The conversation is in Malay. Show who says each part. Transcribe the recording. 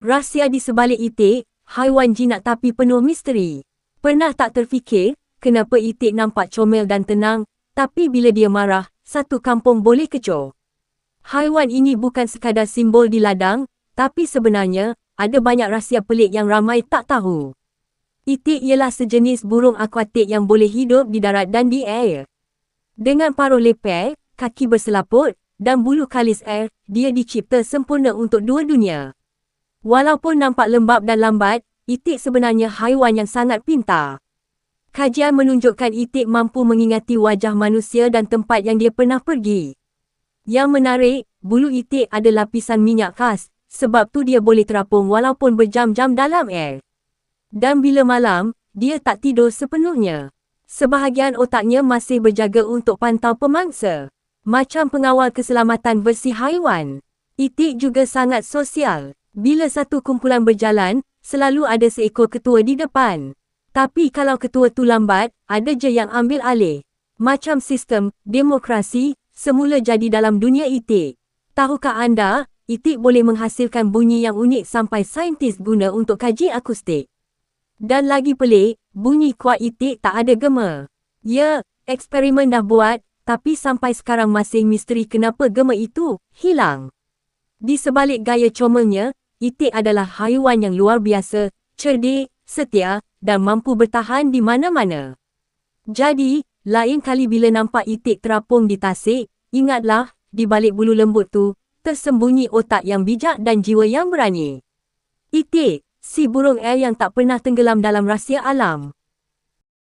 Speaker 1: Rahsia di sebalik itik, haiwan jinak tapi penuh misteri. Pernah tak terfikir, kenapa itik nampak comel dan tenang, tapi bila dia marah, satu kampung boleh kecoh. Haiwan ini bukan sekadar simbol di ladang, tapi sebenarnya, ada banyak rahsia pelik yang ramai tak tahu. Itik ialah sejenis burung akuatik yang boleh hidup di darat dan di air. Dengan paruh leper, kaki berselaput, dan bulu kalis air, dia dicipta sempurna untuk dua dunia. Walaupun nampak lembab dan lambat, itik sebenarnya haiwan yang sangat pintar. Kajian menunjukkan itik mampu mengingati wajah manusia dan tempat yang dia pernah pergi. Yang menarik, bulu itik ada lapisan minyak khas, sebab tu dia boleh terapung walaupun berjam-jam dalam air. Dan bila malam, dia tak tidur sepenuhnya. Sebahagian otaknya masih berjaga untuk pantau pemangsa. Macam pengawal keselamatan versi haiwan. Itik juga sangat sosial. Bila satu kumpulan berjalan, selalu ada seekor ketua di depan. Tapi kalau ketua tu lambat, ada je yang ambil alih. Macam sistem, demokrasi, semula jadi dalam dunia itik. Tahukah anda, itik boleh menghasilkan bunyi yang unik sampai saintis guna untuk kaji akustik. Dan lagi pelik, bunyi kuat itik tak ada gema. Ya, eksperimen dah buat, tapi sampai sekarang masih misteri kenapa gema itu hilang. Di sebalik gaya comelnya, itik adalah haiwan yang luar biasa, cerdik, setia dan mampu bertahan di mana-mana. Jadi, lain kali bila nampak itik terapung di tasik, ingatlah, di balik bulu lembut tu, tersembunyi otak yang bijak dan jiwa yang berani. Itik, si burung air yang tak pernah tenggelam dalam rahsia alam.